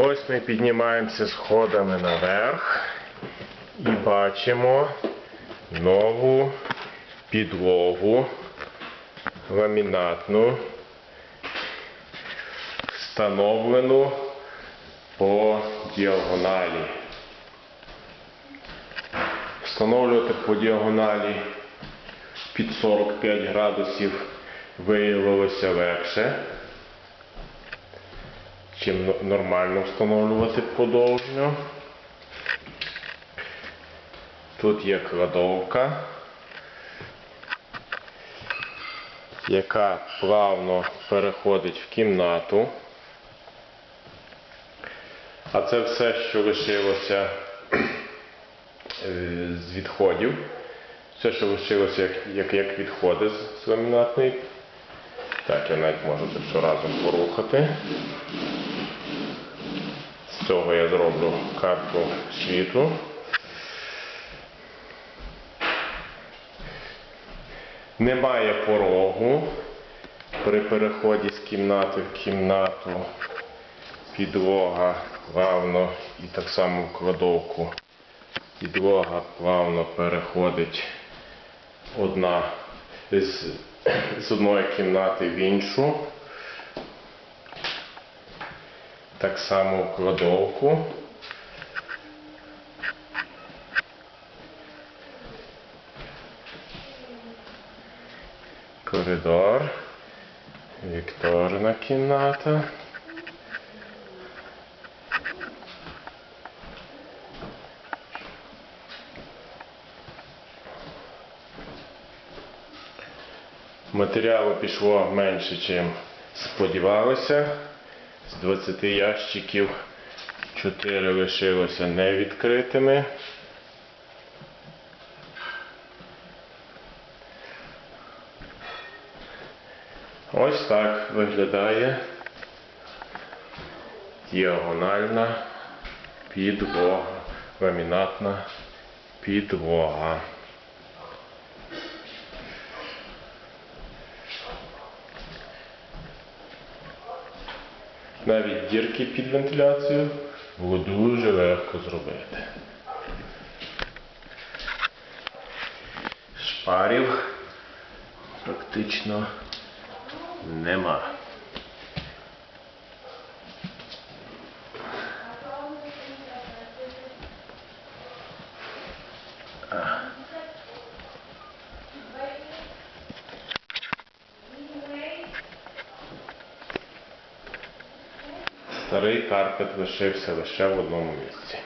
Ось ми піднімаємося сходами наверх і бачимо нову підлогу ламінатну, встановлену по діагоналі. Встановлювати по діагоналі під 45 градусів виявилося легше, чим нормально встановлювати подовжньо. Тут є кладовка, яка плавно переходить в кімнату. А це все, що лишилося е, з відходів. Все, що лишилося як, як, як відходи з ламінатної. Так, я навіть можу це все разом порухати. Цього я зроблю карту світу. Немає порогу при переході з кімнати в кімнату. Підлога плавно і так само в кладовку. Підлога плавно переходить одна з, з одної кімнати в іншу. Так само в кладовку. Коридор. Вікторина кімната. Матеріалу пішло менше, ніж сподівалося. З 20 ящиків 4 лишилося невідкритими. Ось так виглядає діагональна підлога, ламінатна підлога. Навіть дірки під вентиляцію було дуже легко зробити. Шпарів практично нема. Старий карпет лишився лише в одному місці.